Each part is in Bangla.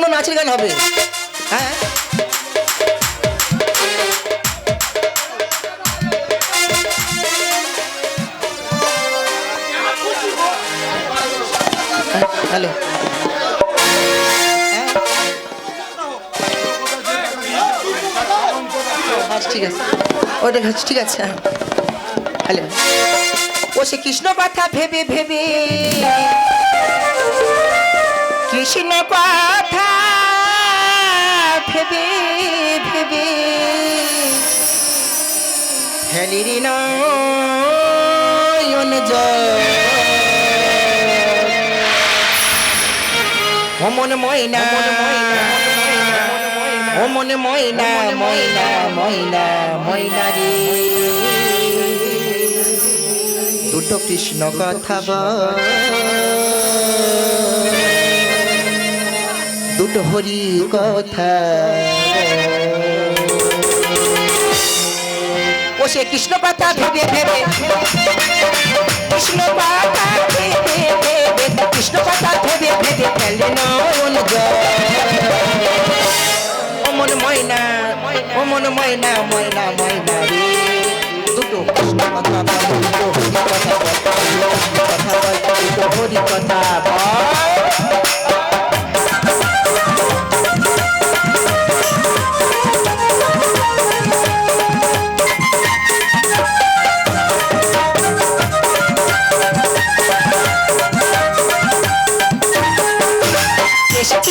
অন্য নাচের গান হবে। হ্যাঁ? হ্যালো। আচ্ছা ঠিক আছে। ওটা ঠিক আছে হ্যাঁ। হ্যালো। ও সে কৃষ্ণ কথা ভেবে ভেবে, কৃষ্ণ কথা ভেবে ভেবে। হেলিরি নয়ন জল ও মন ময়না ও মনে ময়না ময়না ময়না ময়না রে। দুটো কৃষ্ণ কথা বল। দুটো কথা। ও সে কৃষ্ণ কথা ভেবে ভেবে কৃষ্ণ কথা ভেবে ভেবে কৃষ্ণ কথা ভেবে ভেবে ফেলে নয়ন ও ময়না ও মন ময়না ময়না ময়না রে। দুটো কৃষ্ণ কথা দুটো হরি কথা দুটো হরি কথা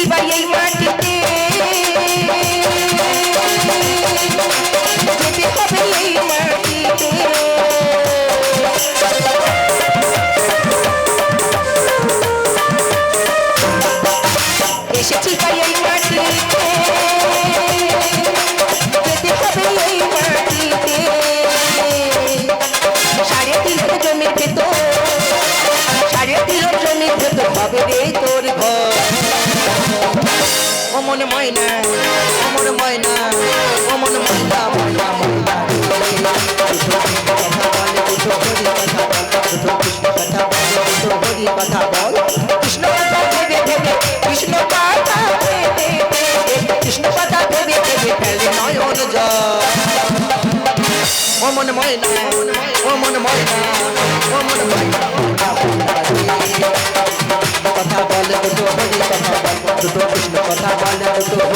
বল এসেছি ও মনে ময়না ও মনে ময়না ও মনে ময়না ময়না ময়না। কথা বল কৃষ্ণ কথা ভেবে ভেবে কৃষ্ণ কথা ভেবে ভেবে কৃষ্ণ কথা ভেবে ভেবে ফেলে নয়ন জল ও মনে ময়না। ও মনে